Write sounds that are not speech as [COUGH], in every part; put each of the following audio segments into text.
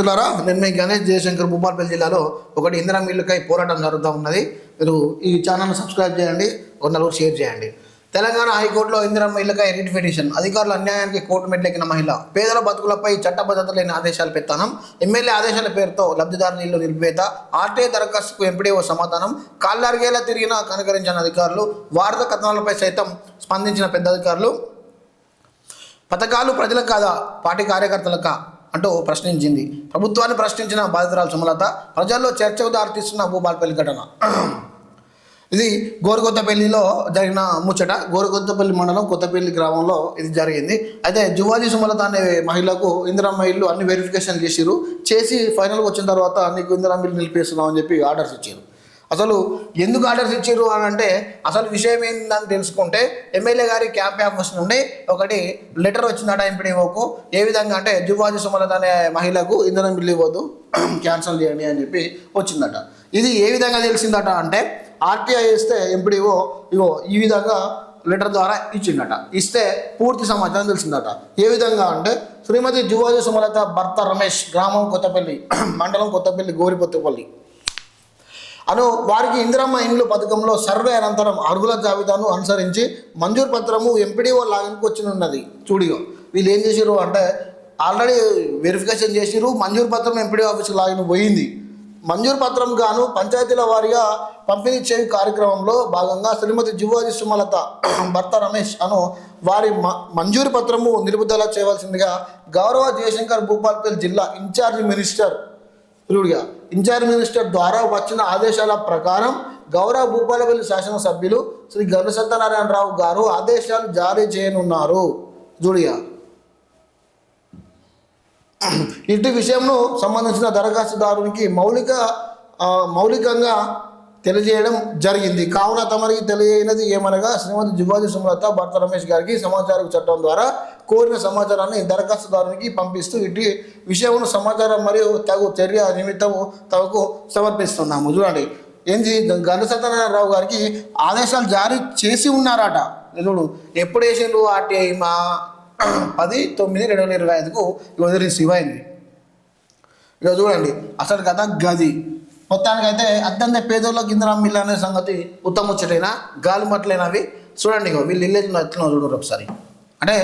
మిత్రులారా నేను మీ గణేష్ జయశంకర్ భూపాలపల్లి జిల్లాలో ఒకటి ఇందిరా మిల్లుకై పోరాటం జరుగుతూ ఉన్నది. మీరు ఈ ఛానల్ను సబ్స్క్రైబ్ చేయండి ఒక నలుగురు షేర్ చేయండి. తెలంగాణ హైకోర్టులో ఇందిరా మిల్లుకై రిట్ పిటిషన్. అధికారుల అన్యాయానికి కోర్టు మెట్లెక్కిన మహిళ. పేదల బతుకులపై చట్టబద్ధత లేని ఆదేశాలు పెత్తానం. ఎమ్మెల్యే ఆదేశాల పేరుతో లబ్ధిదారుల ఇల్లు నిలిపేత ఆర్టీఐ దరఖాస్తుకు ఎంపీడీఓ సమాధానం. కాళ్ళరిగేలా తిరిగిన కనుకరించిన అధికారులు. వార్త కథనాలపై సైతం స్పందించిన పెద్ద అధికారులు. పథకాలు ప్రజలకు కాదా? పార్టీ కార్యకర్తలకా అంటూ ప్రశ్నించింది. ప్రభుత్వాన్ని ప్రశ్నించిన బాధితురాలు సుమలత ప్రజల్లో చర్చకు దారితీస్తున్న భూపాలపల్లి ఘటన. ఇది గోరుకొత్తపల్లిలో జరిగిన ముచ్చట. గోరుకొత్తపల్లి మండలం కొత్తపల్లి గ్రామంలో ఇది జరిగింది. అయితే జువాజీ సుమలత అనే మహిళకు ఇందిరమ్మ ఇల్లు అన్ని వెరిఫికేషన్ చేసిరు చేసి ఫైనల్కి వచ్చిన తర్వాత నీకు ఇందిరమ్మ ఇల్లు నిలిపేస్తున్నావు అని చెప్పి ఆర్డర్స్ ఇచ్చారు అసలు ఎందుకు ఆర్డర్స్ ఇచ్చారు అని అంటే అసలు విషయం ఏందని తెలుసుకుంటే ఎమ్మెల్యే గారి క్యాంప్ ఆఫీస్ నుండి ఒకటి లెటర్ వచ్చిందట ఎంపీడీఓకు. ఏ విధంగా అంటే జువాజి సుమలత అనే మహిళకు ఇంధనం బిల్లు ఇవ్వద్దు క్యాన్సిల్ చేయండి అని చెప్పి వచ్చిందట. ఇది ఏ విధంగా తెలిసిందట అంటే ఆర్టీఐ ఇస్తే ఎంపీడీఓ ఇగో ఈ విధంగా లెటర్ ద్వారా ఇచ్చిందట. ఇస్తే పూర్తి సమాచారం తెలిసిందట. ఏ విధంగా అంటే శ్రీమతి జువాజి సుమలత భర్త రమేష్ గ్రామం కొత్తపల్లి [CLEARS THROAT] మండలం కొత్తపల్లి గోరికొత్తపల్లి అను వారికి ఇందిరమ్మ ఇండ్లు పథకంలో సర్వే అనంతరం అర్హుల జాబితాను అనుసరించి మంజూరు పత్రము ఎంపీడీఓ లాగిన్కి వచ్చినున్నది. చూడియో వీళ్ళు ఏం చేసిర్రు అంటే ఆల్రెడీ వెరిఫికేషన్ చేసిరు మంజూరు పత్రం ఎంపీడీ ఆఫీస్కి లాగిన్ పోయింది. మంజూరు పత్రం గాను పంచాయతీల వారీగా పంపిణీ చేయు కార్యక్రమంలో భాగంగా శ్రీమతి జువాజీ సుమలత [CLEARS THROAT] భర్త రమేష్ అను వారి మ మంజూరు పత్రము నిలుపుదల చేయవలసిందిగా గౌరవ జయశంకర్ భూపాల్పల్లి జిల్లా ఇన్ఛార్జ్ మినిస్టర్ ప్రియుడిగా ఇన్ఛార్జ్ మినిస్టర్ ద్వారా వచ్చిన ఆదేశాల ప్రకారం గౌరవ భూపాలపల్లి శాసనసభ్యులు శ్రీ గర్ణ సత్యనారాయణరావు గారు ఆదేశాలు జారీ చేయనున్నారు. జూడియా. ఇటు విషయంలో సంబంధించిన దరఖాస్తుదారునికి మౌలిక మౌలికంగా తెలియజేయడం జరిగింది. కావున తమరికి తెలియనది ఏమనగా శ్రీమతి జువాజీ సుమలత భర్త రమేష్ గారికి సమాచార చట్టం ద్వారా కోరిన సమాచారాన్ని దరఖాస్తుదారునికి పంపిస్తూ ఇటు విషయమును సమాచారం మరియు తగు చర్య నిమిత్తము తమకు సమర్పిస్తున్నాము. చూడండి. ఏంది? గంధ సత్యనారాయణరావు గారికి ఆదేశాలు జారీ చేసి ఉన్నారట. చూడు. ఎప్పుడు వేసిండ్రు ఆర్టీఐ? మా పది తొమ్మిది రెండు వేల ఇరవై ఐదుకు ఇవాళ రిసీవ్ అయింది ఇక చూడండి. అసలు కథ గది. మొత్తానికైతే అత్యంత పేదోళ్ళకి ఇందిరా మిల్ అనే సంగతి ఉత్తమ ముచ్చటైనా గాలి మట్లైనవి చూడండి ఇగో వీళ్ళు ఇల్లు ఎట్లా చూడరు ఒకసారి. అంటే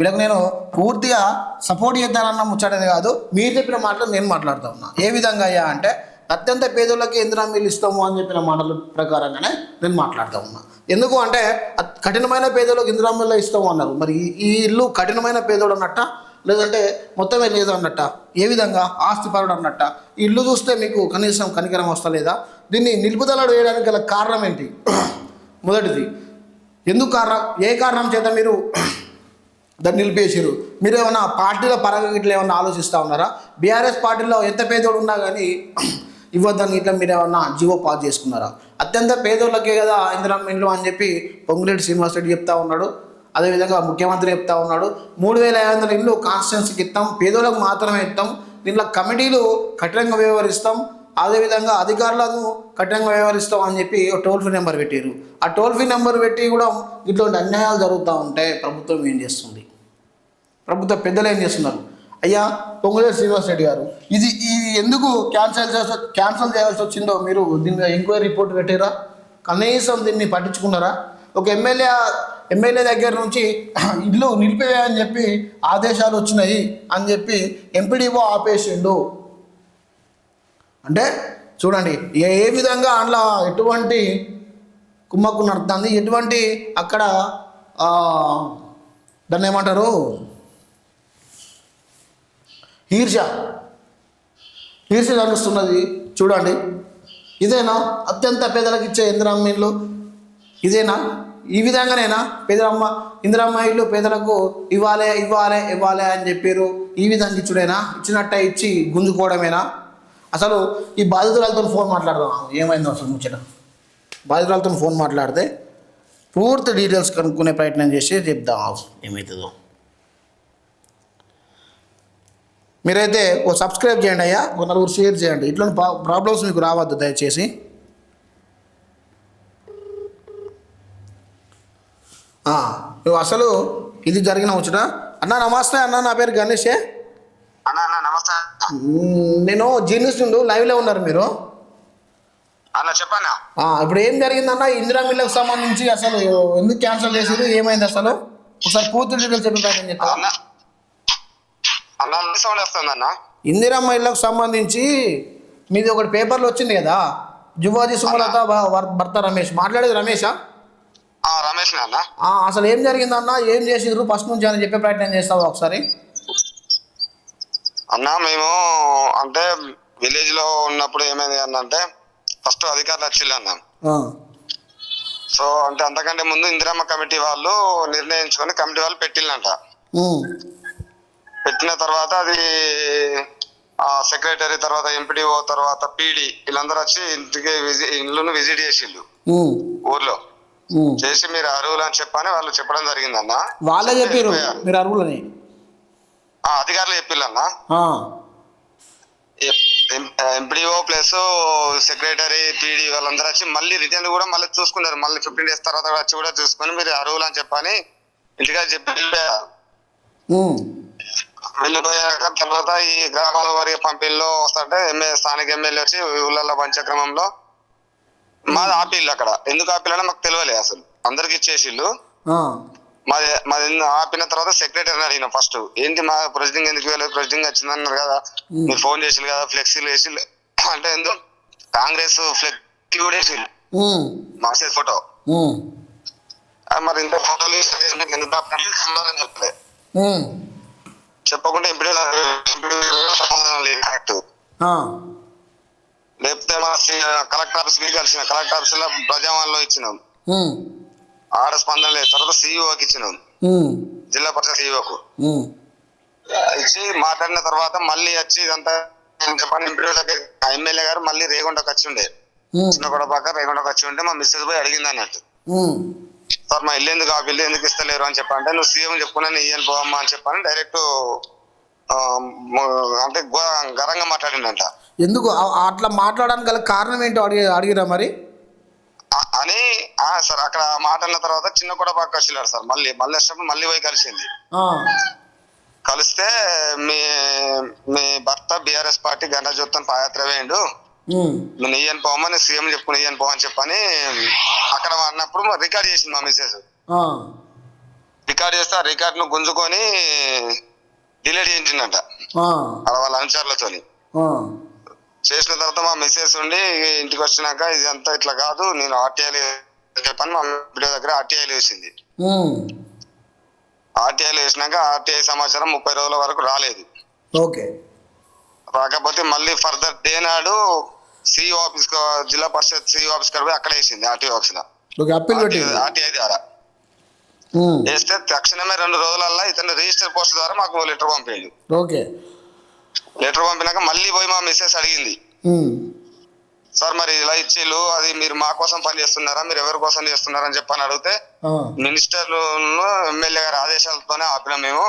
వీళ్ళకి నేను పూర్తిగా సపోర్ట్ చేద్దానన్న ముచ్చటది కాదు మీరు చెప్పిన మాటలు నేను మాట్లాడుతూ ఉన్నా. ఏ విధంగా అయ్యా అంటే అత్యంత పేదోళ్ళకి ఎందుకు మీరు ఇస్తాము అని చెప్పిన మాటల ప్రకారంగానే నేను మాట్లాడుతూ ఉన్నా. ఎందుకు అంటే కఠినమైన పేదోళ్ళకి ఇందిరామిల్లు ఇస్తాము అన్నారు. మరి ఈ- ఇల్లు కఠినమైన పేదోడు అన్నట్ట? లేదంటే మొత్తమే లేదు అన్నట్ట? ఏ విధంగా? ఆస్తిపరుడు అన్నట్ట? ఈ ఇల్లు చూస్తే మీకు కనీసం కనికరం వస్తలేదా? దీన్ని నిలుపుదల వేయడానికి గల కారణం ఏంటి? [CLEARS THROAT] మొదటిది. ఎందుకు కారణం ఏ కారణం చేత మీరు దాన్ని నిలిపేసారు మీరు ఏమైనా పార్టీల పరంగా ఇట్లా ఏమన్నా ఆలోచిస్తూ ఉన్నారా? బీఆర్ఎస్ పార్టీలో ఎంత పేదోడు ఉన్నా కానీ [CLEARS THROAT] ఇవ్వద్దని ఇట్లా మీరు ఏమన్నా జీవో పాస్ చేసుకున్నారా? అత్యంత పేదోళ్ళకే కదా ఇందిరమ్మ ఇండ్లు అని చెప్పి పొంగులేటి శ్రీనివాస్ రెడ్డి చెప్తా ఉన్నాడు. అదేవిధంగా ముఖ్యమంత్రి చెప్తా ఉన్నాడు. మూడు వేల ఐదు వందల ఇండ్లు కాన్స్టిట్యున్సీకి ఇస్తాం పేదోళ్ళకు మాత్రమే ఇస్తాం దీంట్లో కమిటీలు కఠినంగా వ్యవహరిస్తాం. అదేవిధంగా అధికారులను కఠినంగా వ్యవహరిస్తాం అని చెప్పి ఒక టోల్ ఫ్రీ నెంబర్ పెట్టారు ఆ టోల్ ఫ్రీ నెంబర్ పెట్టి కూడా ఇటువంటి అన్యాయాలు జరుగుతూ ఉంటే ప్రభుత్వం ఏం చేస్తుంది? ప్రభుత్వ పెద్దలు ఏం చేస్తున్నారు? అయ్యా పొంగులేరు శ్రీనివాస్ రెడ్డి గారు ఇది ఇది ఎందుకు క్యాన్సల్ చేస క్యాన్సల్ చేయాల్సి వచ్చిందో మీరు దీని ఎంక్వైరీ రిపోర్ట్ పెట్టారా? కనీసం దీన్ని పట్టించుకున్నారా? ఒక ఎమ్మెల్యే ఎమ్మెల్యే దగ్గర నుంచి [CLEARS THROAT] ఇల్లు నిలిపివేయని చెప్పి ఆదేశాలు వచ్చినాయి అని చెప్పి ఎంపీడీఓ ఆపేసిండు. అంటే చూడండి ఏ ఏ విధంగా అందులో ఎటువంటి కుమ్మక్కు నడుతుంది ఎటువంటి అక్కడ దాన్ని ఏమంటారు? ఈర్ష ఈర్ష కలుస్తున్నది చూడండి. ఇదేనా? అత్యంత పేదలకు ఇచ్చే ఇందిరమ్మ ఇల్లు. ఇదేనా? ఈ విధంగానేనా? పేదరమ్మ ఇందిరమ్మ ఇల్లు పేదలకు ఇవ్వాలే ఇవ్వాలే ఇవ్వాలే అని చెప్పారు. ఈ విధంగా ఇచ్చుడేనా? ఇచ్చినట్టే ఇచ్చి గుంజుకోవడమేనా? అసలు ఈ బాధితురాలతో ఫోన్ మాట్లాడదాం ఏమైందో అసలు ముచ్చట. బాధితురాలతో ఫోన్ మాట్లాడితే పూర్తి డీటెయిల్స్ కనుక్కునే ప్రయత్నం చేసి చెప్దాం. ఏమవుతుందో మీరైతే ఓ సబ్స్క్రైబ్ చేయండి అయ్యా ఓ నలుగురు షేర్ చేయండి. ఇట్లాంటి ప్రాబ్లమ్స్ మీకు రావద్దు దయచేసి. నువ్వు అసలు ఇది జరిగిన వచ్చుట? అన్న నమస్తే అన్న నా పేరు గణేషే. నేను జీనియస్ నుండి లైవ్లో ఉన్నారు మీరు. చెప్పన్నా? ఇప్పుడు ఏం జరిగిందన్న? ఇందిరా మిల్లకు సంబంధించి అసలు ఎందుకు క్యాన్సిల్ చేసారు ఏమైంది అసలు? ఒకసారి పూర్తి డీటెయిల్స్ చెప్పి అన్న అన్న సౌండ్ అన్న ఇందిరమ్మ ఇళ్ళకు సంబంధించి మీది ఒకటి పేపర్లో వచ్చింది కదా. జువాజీ సుమలత భర్త రమేష్. మాట్లాడేది రమేషా? ఆ, రమేష్ అన్న. అసలు ఏం జరిగిందన్న? ఏం చేసిర్రు ఫస్ట్ నుంచి అని చెప్పే ప్రయత్నం చేస్తావా ఒకసారి? అన్న మేము అంటే విలేజ్లో ఉన్నప్పుడు ఏమైంది అన్న అంటే ఫస్ట్ అధికారులు వచ్చిల్లు అన్న. సో అంటే అంతకంటే ముందు ఇందిరమ్మ కమిటీ వాళ్ళు నిర్ణయించుకొని కమిటీ వాళ్ళు పెట్టిల్లంట పెట్టిన తర్వాత అది సెక్రటరీ తర్వాత ఎంపీడీఓ తర్వాత పీడి వీళ్ళందరూ వచ్చి ఇంటికి ఇల్లును విజిట్ చేసిళ్ళు ఉమ్, ఊర్లో. చేసి మీరు అరువులు అని చెప్పని వాళ్ళు చెప్పడం జరిగిందన్న. వాళ్ళే చెప్పారు వెళ్ళిపోయారు. మీరు అరువులని. ఆ, అధికారులు చెప్పిల్లన్న ఆ, ఎంపీడీఓ ప్లస్ సెక్రటరీ పీడీ వాళ్ళందరూ వచ్చి మళ్ళీ రిటర్న్ కూడా మళ్ళీ చూసుకున్నారు. మళ్ళీ ఫిఫ్టీన్ డేస్ తర్వాత వచ్చి కూడా చూసుకొని మీరు అరువులు అని చెప్పని ఇంటిగా చెప్పి వెళ్ళిపోయాక తర్వాత ఈ గ్రామాల వారి పంపిణీలో వస్తుంటే ఎమ్మెల్యే స్థానిక ఎమ్మెల్యే వచ్చి ఊళ్ళల్లో పంచక్రమంలో మాది ఆపిల్లు అక్కడ. ఎందుకు ఆపిల్లని మాకు తెలియలే అసలు. అందరికి ఇచ్చేసిళ్ళు. మాది మాది ఆపిన తర్వాత సెక్రటరీని అడిగిన ఫస్ట్ ఏంటి మా ప్రొసీడింగ్ ఎందుకు వెళ్ళలేదు ప్రొసీడింగ్ వచ్చింది అన్నారు కదా. మీరు ఫోన్ చేసిల్లు కదా ఫ్లెక్సీలు వేసి అంటే ఎందుకు? కాంగ్రెస్ ఫ్లెక్సీ కూడా వేసిల్లు ఉమ్, మార్చేసి ఫోటో మరి ఇంత ఫోటోలు వేసి ఎందుకు? చెప్పలే చెప్పకుండా ఎంపీ సమాధానం లేదు లేకపోతే మన కలెక్టర్ ఆఫీస్కి కలిసిన కలెక్టర్ ఆఫీస్లో ప్రజావాణిలో ఇచ్చినాం. ఆడ స్పందన లేదు. తర్వాత సీఈఓకి ఇచ్చినాం. ఉమ్, జిల్లా పరిషత్ సీఈఓకు ఉమ్, ఇచ్చి మాట్లాడిన తర్వాత మళ్ళీ వచ్చి ఇదంతా చెప్పండి దగ్గర ఎమ్మెల్యే గారు మళ్ళీ రేగొండకు వచ్చి ఉండే. చిన్న కూడా పక్క రేగొండకు వచ్చి ఉంటే మా మిస్సెస్ పోయి అడిగింది అన్నట్టు. సార్ మా ఇల్లు ఎందుకు ఆ బిల్లు ఎందుకు ఇస్తలేరు? అని చెప్పంటే నువ్వు సీఎం చెప్పుకున్నా నీ ఇయ్యను పోవమ్మా అని చెప్పని డైరెక్ట్ అంటే ఘరంగా మాట్లాడిండంట ఎందుకు? అట్లా మాట్లాడడానికి గల కారణం ఏంటో అడిగి అడిగిరా మరి? అని సార్ అక్కడ మాట అన్న తర్వాత చిన్న కూడా పక్క వచ్చినాడు సార్. మళ్ళీ మళ్ళీ వచ్చినప్పుడు మళ్ళీ పోయి కలిసింది. కలిస్తే మీ మీ భర్త బీఆర్ఎస్ పార్టీ గంట చూస్తాను పాదయాత్ర వేయండు. నువ్వు నెయ్యని పోమని సీఎం చెప్పుకుని నెయ్యని పోమని చెప్పని అక్కడ అన్నప్పుడు రికార్డ్ చేసింది మా మిస్సెస్ రికార్డ్ చేస్తే ఆ రికార్డ్ను గుంజుకొని డిలీట్ చేయించిందంట అక్కడ వాళ్ళ అనుచరులతోని. ఆ, చేసిన తర్వాత మా మిస్సెస్ ఉండి ఇంటికి వచ్చినాక ఇది అంతా ఇట్లా కాదు నేను ఆర్టీఐలు చెప్పని మా వీడియో దగ్గర ఆర్టీఐలు వేసింది. ఆర్టీఐలు వేసినాక ఆర్టీఐ సమాచారం ముప్పై రోజుల వరకు రాలేదు. ఓకే. రాకపోతే మళ్ళీ ఫర్దర్ డే నాడు CEO office Zilla Parishad CEO office కాడ అక్కడ వేసింది ఆర్టీఓ ఆఫీస్ ఆర్టీఐ ద్వారా. వేస్తే తక్షణమే రెండు రోజులల్లో ఇతను రిజిస్టర్ పోస్ట్ ద్వారా మాకు లెటర్ పంపిండు. ఓకే. లెటర్ పంపినాక మళ్ళీ పోయి మా మిస్సెస్ అడిగింది. సార్ మరి ఇలా ఇచ్చిళ్ళు అది మీరు మా కోసం పని చేస్తున్నారా మీరు ఎవరి కోసం చేస్తున్నారా అని చెప్పని అడిగితే ఆ, మినిస్టర్లు ఎమ్మెల్యే గారి ఆదేశాలతోనే ఆపినాం మేము.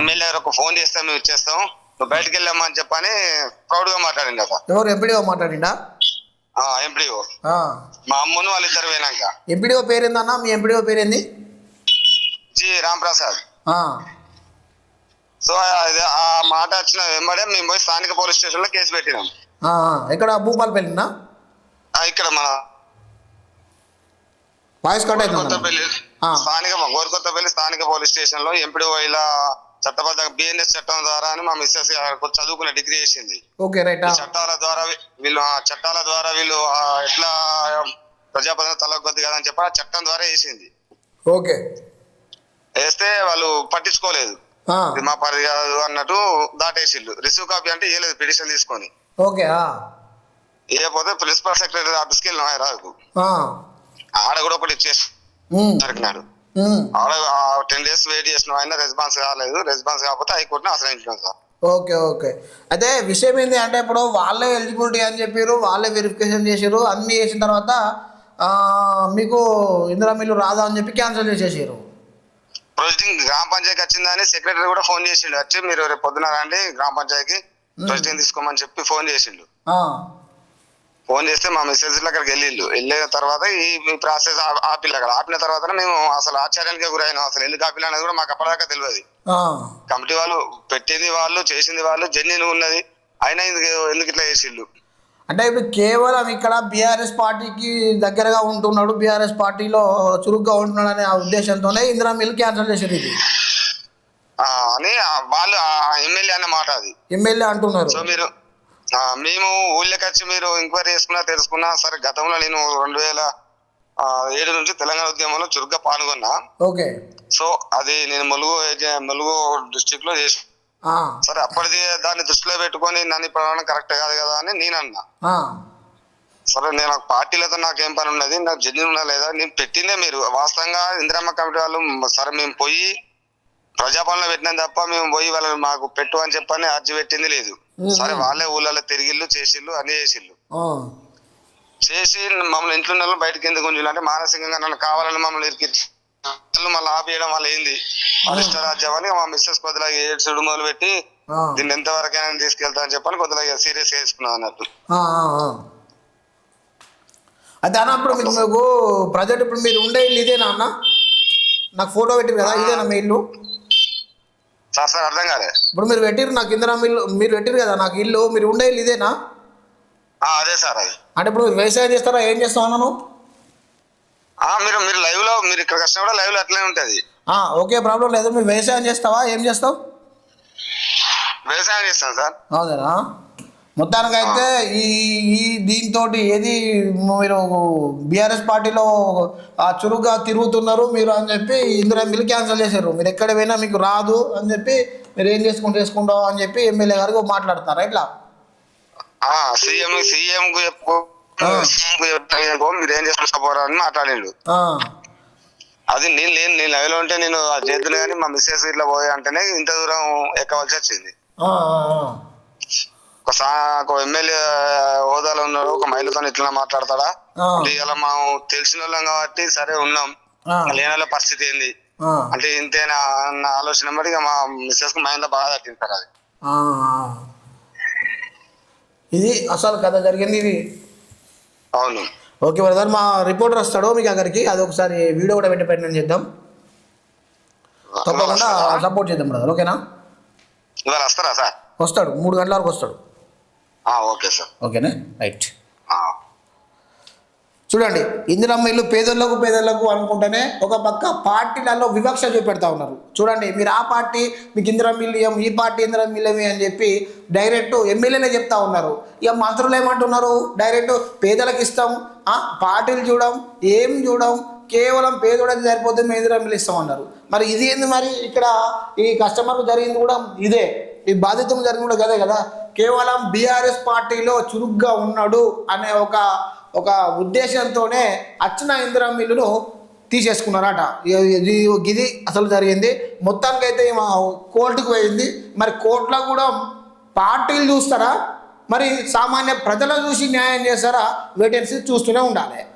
ఎమ్మెల్యే గారు ఒక ఫోన్ చేస్తే మేము ఇచ్చేస్తాం. నువ్వు బయటకు వెళ్ళామా అని చెప్పని ప్రౌడ్గా మాట్లాడింది అట ఎవరు? ఎంపీడీఓ మాట్లాడిండా? ఎంపీఓ ఆ, మా అమ్మను వాళ్ళిద్దరు పోయినాక. ఎంపీడీఓ పేరేందన్నా? మీ ఎంపీడీఓ పేరేంది? జి రాంప్రసాద్. ఆ, సో ఆ మాట వచ్చిన వెంబడే మేము పోయి స్థానిక పోలీస్ స్టేషన్లో కేసు పెట్టినాం. ఎక్కడ? భూపాలపల్లినా ఇక్కడ మన వాయిస్ కట్ ఆ. స్థానిక గోరుకొత్తపల్లి స్థానిక పోలీస్ స్టేషన్లో ఎంపీడీ ఇలా చట్టబద్ధ బిఎన్ఎస్ చట్టం ద్వారా అని మా మిస్సెస్ చదువుకున్న డిగ్రీ చేసింది. ఓకే రైట్ ఈ చట్టాల ద్వారా వీళ్ళు ఆ చట్టాల ద్వారా వీళ్ళు ఎట్లా ప్రజాప్రతినిధి తలకొద్ది కదా అని చెప్పి ఆ చట్టం ద్వారా వేసింది. ఓకే. వేస్తే వాళ్ళు పట్టించుకోలేదు. మా పరిధి కాదు అన్నట్టు దాటేసిళ్ళు. రిసీవ్ కాపీ అంటే ఇవ్వలేదు పిటిషన్ తీసుకొని. ఓకే ఇవ్వకపోతే ప్రిన్సిపల్ సెక్రటరీ ఆఫీస్కి వెళ్ళిన ఆ, ఆడ కూడా ఒకటి ఇచ్చేసి దొరికినాడు. ఆడ టెన్ డేస్ వెయిట్ చేసిన ఆయన రెస్పాన్స్ కాలేదు. రెస్పాన్స్ కాకపోతే హైకోర్టుని ఆశ్రయించినాం సార్. Okay okay. అయితే విషయం ఏంటి అంటే ఇప్పుడు వాళ్ళే ఎలిజిబిలిటీ అని చెప్పారు వాళ్ళే వెరిఫికేషన్ చేసారు అన్నీ చేసిన తర్వాత మీకు ఇందిరా మిల్లు రాదా అని చెప్పి క్యాన్సిల్ చేసేసారు ప్రొసీడింగ్ గ్రామ పంచాయతీ వచ్చిందని సెక్రటరీ కూడా ఫోన్ చేసిండు. వచ్చి మీరు రేపు పొద్దున రండి గ్రామ పంచాయతీకి ప్రొసీడింగ్ తీసుకోమని చెప్పి ఫోన్ చేసిండు. ఫోన్ చేస్తే మా మెసేజ్ అక్కడికి వెళ్ళిళ్ళు. వెళ్ళిన తర్వాత ఈ ప్రాసెస్ ఆపిల్ అక్కడ ఆపిన తర్వాత మేము అసలు ఆశ్చర్యానికి గురైనాం. అసలు ఎందుకు ఆపిల్ అనేది కూడా మాకు అప్పటిదాకా తెలియదు కమిటీ వాళ్ళు పెట్టింది వాళ్ళు చేసింది వాళ్ళు జెన్యున్ ఉన్నది. అయినా ఎందుకు ఇట్లా చేసిళ్ళు అంటే ఇప్పుడు కేవలం ఇక్కడ బీఆర్ఎస్ పార్టీకి దగ్గరగా ఉంటున్నాడు. బీఆర్ఎస్ పార్టీలో చురుగ్గా ఉంటున్నాడు అనే ఆ ఉద్దేశంతోనే ఇందిరా మిల్ క్యాన్సిల్ చేశారు ఇది. అని వాళ్ళు ఎమ్మెల్యే అన్న మాట అది. ఎమ్మెల్యే అంటున్నారు. సో మీరు మేము ఊళ్ళోకి వచ్చి మీరు ఎంక్వైరీ చేసుకున్నా తెలుసుకున్నా సరే గతంలో నేను రెండు వేల ఏడు నుంచి తెలంగాణ ఉద్యమంలో చురుగ్గా పాల్గొన్నా. ఓకే. సో అది నేను ములుగు ములుగు డిస్టిక్లో చేసి సరే అప్పటిది దాన్ని దృష్టిలో పెట్టుకొని నన్ను ప్రమాణం కరెక్ట్ కాదు కదా అని నేను అన్నా. సరే నేను పార్టీలతో నాకేం పని ఉన్నది నాకు జన్యున్ ఉన్నా లేదా నేను పెట్టిందే మీరు. వాస్తవంగా ఇందిరమ్మ కమిటీ వాళ్ళు సరే మేము పోయి ప్రజాపాలన పెట్టినాం తప్ప మేము పోయి వాళ్ళని మాకు పెట్టు అని చెప్పని అర్జీ పెట్టింది లేదు. సరే వాళ్ళే ఊళ్ళలో తిరిగిళ్ళు చేసిళ్ళు అన్ని చేసిళ్ళు. చేసి మమ్మల్ని ఇంట్లో ఉన్న బయటకి ఎందుకు ఉంచాలి అంటే మానసికంగా నన్ను కావాలని మమ్మల్ని వాళ్ళు మళ్ళీ ఆపేయడం వల్ల ఏంది? అరిష్ట రాజ్యం అని మా మిస్సెస్ కొద్దిగా ఏడ్చుడు మొదలు పెట్టి దీన్ని ఎంత వరకైనా తీసుకెళ్తా అని చెప్పని కొద్దిగా సీరియస్గా తీసుకున్నాను అన్నట్టు. అయితే అన్న ఇప్పుడు మీకు ప్రజెంట్ ఇప్పుడు మీరు ఉండే ఇల్లు ఇదేనా అన్న? నాకు ఫోటో పెట్టిరు కదా ఇదేనా మీ ఇల్లు? సార్ సార్ అర్థం కాలే. ఇప్పుడు మీరు పెట్టిరు నాకు ఇందిరా ఇల్లు మీరు పెట్టిరు కదా నాకు ఇల్లు మీరు ఉండే ఇల్లు ఇదేనా? అదే సార్ అది. అంటే ఇప్పుడు మీరు వ్యవసాయం చేస్తారా ఏం చేస్తావు అన్నాను? మీరు మీరు లైవ్లో మీరు ఇక్కడికి వచ్చినా కూడా లైవ్లో అట్లనే ఉంటది. ఓకే ప్రాబ్లం లేదు. మీరు వ్యవసాయం చేస్తావా ఏం చేస్తావు? వ్యవసాయం చేస్తాను సార్. అవునా? మొత్తానికి అయితే ఈ ఈ దీంతో ఏది మీరు బీఆర్ఎస్ పార్టీలో ఆ చురుగ్గా తిరుగుతున్నారు మీరు అని చెప్పి ఇందిరా మిల్ క్యాన్సిల్ చేశారు. మీరు ఎక్కడ పోయినా మీకు రాదు అని చెప్పి మీరు ఏం చేసుకుంటూ చేసుకుంటావు అని చెప్పి ఎమ్మెల్యే గారికి మాట్లాడుతున్నారు ఇట్లా ఆ సీఎం సీఎం మీరు ఏం చేసుకుంటా అని మాట్లాడిండు. అది నేను లేను నేను లైవ్లో ఉంటే నేను ఆ చేతులు కానీ మా మిస్సెస్ ఇట్లా పోయి అంటేనే ఇంత దూరం ఎక్కవలసి వచ్చింది. ఒక సా ఒక ఎమ్మెల్యే హోదాలో ఉన్నాడు. ఒక మహిళతో ఇట్లా మాట్లాడతాడా? అంటే ఇలా మనం తెలిసిన వాళ్ళం కాబట్టి సరే ఉన్నాం. ఆ, లేని వాళ్ళ పరిస్థితి ఏంది? అంటే ఇంతేనా అన్న ఆలోచన ఇక మా మిస్సెస్కు మైండ్ బాగా తట్టింది సార్ అది. ఇది అసలు కథ జరిగింది ఇది. అవును. ఓకే బ్రదర్ మా రిపోర్టర్ వస్తాడు మీకు అక్కడికి. అది ఒకసారి వీడియో కూడా పెట్టి పెట్టిన చేద్దాం. తప్పకుండా సపోర్ట్ చేద్దాం బ్రదర్ ఓకేనా? ఇవాళ వస్తారా సార్? వస్తాడు. మూడు గంటల వరకు వస్తాడు. Okay sir. ఓకేనా? రైట్. చూడండి ఇందిరమ్మ ఇల్లు పేదలకు పేదలకు అనుకుంటేనే ఒక పక్క పార్టీలలో వివక్ష చూపెడతా ఉన్నారు. చూడండి మీరు ఆ పార్టీ మీకు ఇందిరమ్మ ఇల్లు ఈ పార్టీ ఇందిరమ్మ ఇల్లు అని చెప్పి డైరెక్ట్ ఎమ్మెల్యేనే చెప్తా ఉన్నారు. ఇక మంత్రులు ఏమంటున్నారు? డైరెక్ట్ పేదలకు ఇస్తాం పార్టీలు చూడం ఏం చూడం కేవలం పేదోడకి సరిపోతే మేము ఇందిరమ్మ ఇల్లు ఇస్తాం అన్నారు. మరి ఇది ఏంది మరి? ఇక్కడ ఈ కస్టమర్కు జరిగింది కూడా ఇదే. ఈ బాధితం జరిగిన కదే కదా? కేవలం బీఆర్ఎస్ పార్టీలో చురుగ్గా ఉన్నాడు అనే ఒక ఒక ఉద్దేశంతోనే అచ్చిన ఇందిరా మిల్లును తీసేసుకున్నారట. ఇది అసలు జరిగింది. మొత్తానికైతే ఈమె కోర్టుకు పోయింది. మరి కోర్టులో కూడా పార్టీలు చూస్తారా? మరి సామాన్య ప్రజలు చూసి న్యాయం చేస్తారా? వేటెన్సీ చూస్తూనే ఉండాలి.